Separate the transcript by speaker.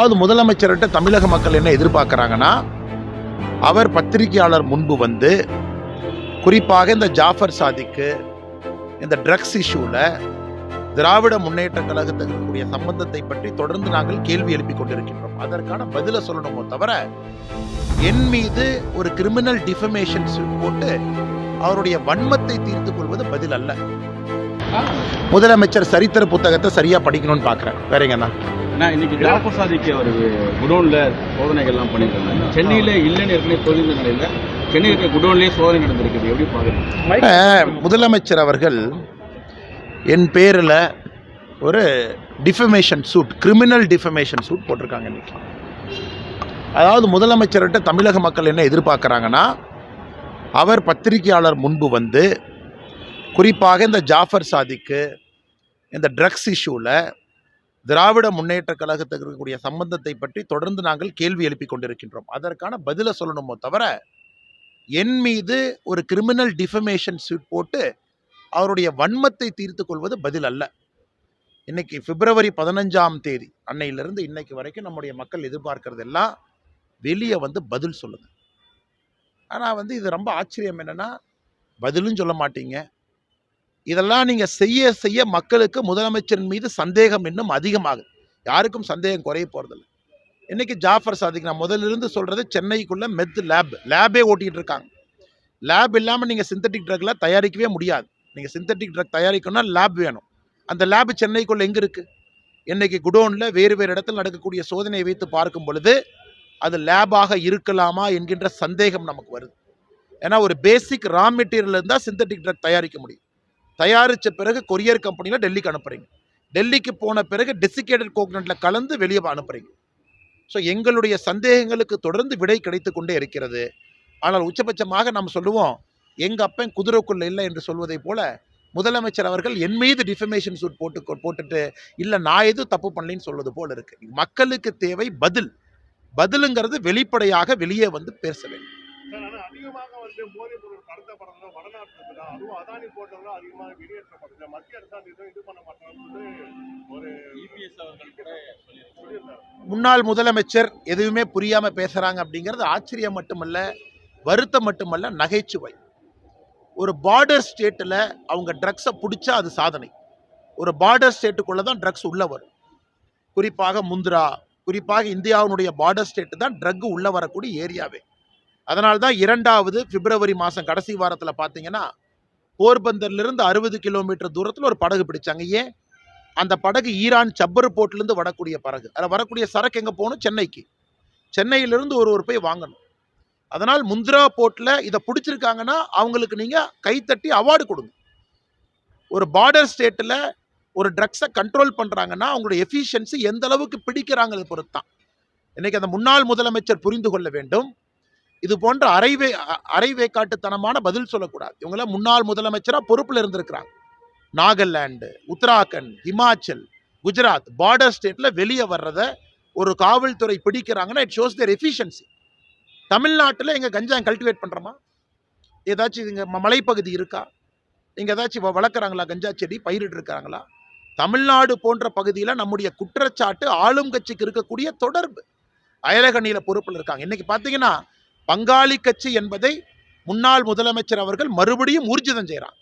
Speaker 1: அதாவது முதலமைச்சர்கிட்ட தமிழக மக்கள் என்ன எதிர்பார்க்குறாங்கன்னா அவர் பத்திரிகையாளர் முன்பு வந்து குறிப்பாக இந்த ஜாஃபர் சாதிக்கு இந்த ட்ரக்ஸ் இஷ்யூவில் திராவிட முன்னேற்ற கழகத்துக்கு இருக்கக்கூடிய சம்பந்தத்தை பற்றி தொடர்ந்து நாங்கள் கேள்வி எழுப்பிக் கொண்டிருக்கின்றோம். அதற்கான பதிலை சொல்லணுமோ தவிர என் மீது ஒரு கிரிமினல் டிஃபமேஷன் போட்டு அவருடைய வன்மத்தை தீர்த்து கொள்வது பதில் அல்ல. முதலமைச்சர் சரித்திர புத்தகத்தை சரியா படிக்கணும்னு பாக்குறேன் வேறங்கண்ணா
Speaker 2: நான் இன்னைக்கு ஜாஃபர் சாதிக்கு அவர் குடோன்ல சோதனைகள்லாம் பண்ணியிருக்காங்க. சென்னையில இல்லைன்னு ஏற்கனவே சொல்லியிருந்த நிலையில சென்னையில் இருக்க குடோன்லயே சோதனை நடந்திருக்குது. எப்படி பாக்குறீங்க
Speaker 1: முதலமைச்சர் அவர்கள் என் பேரில் ஒரு defamation suit criminal defamation suit போட்டிருக்காங்க இன்னைக்கு. அதாவது முதலமைச்சர்கிட்ட தமிழக மக்கள் என்ன எதிர்பார்க்குறாங்கன்னா அவர் பத்திரிகையாளர் முன்பு வந்து குறிப்பாக இந்த ஜாஃபர் சாதிக்கு இந்த ட்ரக்ஸ் இஷ்யூவில் திராவிட முன்னேற்ற கழகத்துக்கு இருக்கக்கூடிய சம்பந்தத்தை பற்றி தொடர்ந்து நாங்கள் கேள்வி எழுப்பி கொண்டிருக்கின்றோம். அதற்கான பதிலை சொல்லணுமோ தவிர என் மீது ஒரு கிரிமினல் டிஃபமேஷன் சூட் போட்டு அவருடைய வன்மத்தை தீர்த்து கொள்வது பதில் அல்ல. இன்னைக்கு பிப்ரவரி பதினஞ்சாம் தேதி அன்னையிலிருந்து இன்னைக்கு வரைக்கும் நம்முடைய மக்கள் எதிர்பார்க்கறது எல்லாம் வெளியே வந்து பதில் சொல்லுங்க. ஆனால் வந்து இது ரொம்ப ஆச்சரியம் என்னென்னா பதிலும் சொல்ல மாட்டீங்க. இதெல்லாம் நீங்கள் செய்ய செய்ய மக்களுக்கு முதலமைச்சரின் மீது சந்தேகம் இன்னும் அதிகமாகுது. யாருக்கும் சந்தேகம் குறைய போகிறதில்ல இன்னைக்கு ஜாஃபர் சாதிக் நான் முதல்ல இருந்து சொல்றது சென்னைக்குள்ள மெத் லேப் லேபே ஓட்டிகிட்டு இருக்காங்க. லேப் இல்லாமல் நீங்கள் சிந்தட்டிக் ட்ரக்ல தயாரிக்கவே முடியாது. நீங்கள் சிந்தட்டிக் ட்ரக் தயாரிக்கணும்னா லேப் வேணும். அந்த லேப் சென்னைக்குள்ள எங்கே இருக்கு? இன்னைக்கு குடோனில் வேறு வேறு இடத்தில் நடக்கக்கூடிய சோதனையை வைத்து பார்க்கும் பொழுது அது லேபாக இருக்கலாமா என்கின்ற சந்தேகம் நமக்கு வருது. ஏன்னா ஒரு பேசிக் ரா மெட்டீரியல் இருந்தால் சிந்தட்டிக் ட்ரக் தயாரிக்க முடியும். தயாரித்த பிறகு கொரியர் கம்பெனியில் டெல்லிக்கு அனுப்புறீங்க. டெல்லிக்கு போன பிறகு டெசிகேட்டட் கோகனட்ல கலந்து வெளியே அனுப்புறீங்க. ஸோ எங்களுடைய சந்தேகங்களுக்கு தொடர்ந்து விடை கிடைத்து கொண்டே இருக்கிறது. ஆனால் உச்சபட்சமாக நாம் சொல்லுவோம் எங்கள் அப்பன் குதிரைக்குள்ள இல்லை என்று சொல்வதை போல முதலமைச்சர் அவர்கள் என் மீது டிஃபமேஷன் சூட் போட்டு போட்டுட்டு இல்லை நான் எதுவும் தப்பு பண்ணலைன்னு சொல்வது போல் இருக்குது மக்களுக்கு தேவை பதில். பதிலுங்கிறது வெளிப்படையாக வெளியே வந்து பேச வேண்டும்.
Speaker 3: வந்து போதைப் பொருள் கடத்தப்படுறது வடநாட்டுல தான் அதுவும் அதானி போட்டதும் அதிகமாக வெளியேற்றப்படுது மத்திய அரசாங்கம் இதுவும் இது பண்ண மாட்டாங்கன்னு ஒரு
Speaker 2: இபிஎஸ் அவர்கள்
Speaker 3: சொல்லியிருந்தாரு
Speaker 1: முன்னாள் முதலமைச்சர் எதுவுமே புரியாம பேசுறாங்க அப்படிங்கிறது ஆச்சரியம் மட்டுமல்ல வருத்தம் மட்டுமல்ல நகைச்சுவை. ஒரு பார்டர் ஸ்டேட்டில் அவங்க ட்ரக்ஸை பிடிச்சா அது சாதனை. ஒரு பார்டர் ஸ்டேட்டுக்குள்ளே தான் ட்ரக்ஸ் உள்ள வரும். குறிப்பாக முந்திரா குறிப்பாக இந்தியாவினுடைய பார்டர் ஸ்டேட்டு தான் ட்ரக் உள்ள வரக்கூடிய ஏரியாவே அதனால் தான் இரண்டாவது பிப்ரவரி மாதம் கடைசி வாரத்தில் பார்த்தீங்கன்னா போர்பந்தர்லேருந்து அறுபது கிலோமீட்டர் தூரத்தில் ஒரு படகு பிடிச்சாங்க. ஏன்? அந்த படகு ஈரான் சப்பர் போர்ட்லேருந்து வரக்கூடிய படகு. அதில் வரக்கூடிய சரக்கு எங்கே போகணும்? சென்னைக்கு. சென்னையிலேருந்து ஒரு ஒரு போய் வாங்கணும். அதனால் முந்திரா போர்ட்டில் இதை பிடிச்சிருக்காங்கன்னா அவங்களுக்கு நீங்கள் கைத்தட்டி அவார்டு கொடுங்க. ஒரு பார்டர் ஸ்டேட்டில் ஒரு ட்ரக்ஸை கண்ட்ரோல் பண்ணுறாங்கன்னா அவங்களோட எஃபிஷியன்சி எந்த அளவுக்கு பிடிக்கிறாங்கிறது பொறுத்து தான் இன்றைக்கி அந்த முன்னாள் முதலமைச்சர் புரிந்து கொள்ள வேண்டும். இது போன்ற அரைவே அ- அரைவேக்காட்டுத்தனமான பதில் சொல்லக்கூடாது. இவங்களாம் முன்னாள் முதலமைச்சராக பொறுப்பில் இருந்திருக்கிறாங்க. நாகாலாந்து உத்தராகண்ட் ஹிமாச்சல் குஜராத் பார்டர் ஸ்டேட்டில் வெளியே வர்றத ஒரு காவல்துறை பிடிக்கிறாங்கன்னா இட் ஷோஸ் தேர் எஃபிஷியன்சி தமிழ்நாட்டில் எங்கள் கஞ்சா கல்டிவேட் பண்ணுறோமா ஏதாச்சும் இங்கே மலைப்பகுதி இருக்கா? இங்கே ஏதாச்சும் வ- வளர்க்குறாங்களா கஞ்சா செடி? பயிரிட்டுருக்காங்களா தமிழ்நாடு போன்ற பகுதியில் நம்முடைய குற்றச்சாட்டு ஆளும் கட்சிக்கு இருக்கக்கூடிய தொடர்பு. அயலகணியில் பொறுப்பில் இருக்காங்க. இன்றைக்கி பார்த்தீங்கன்னா பங்காளி கட்சி என்பதை முன்னாள் முதலமைச்சர் அவர்கள் மறுபடியும் ஊர்ஜிதம் செய்கிறார்.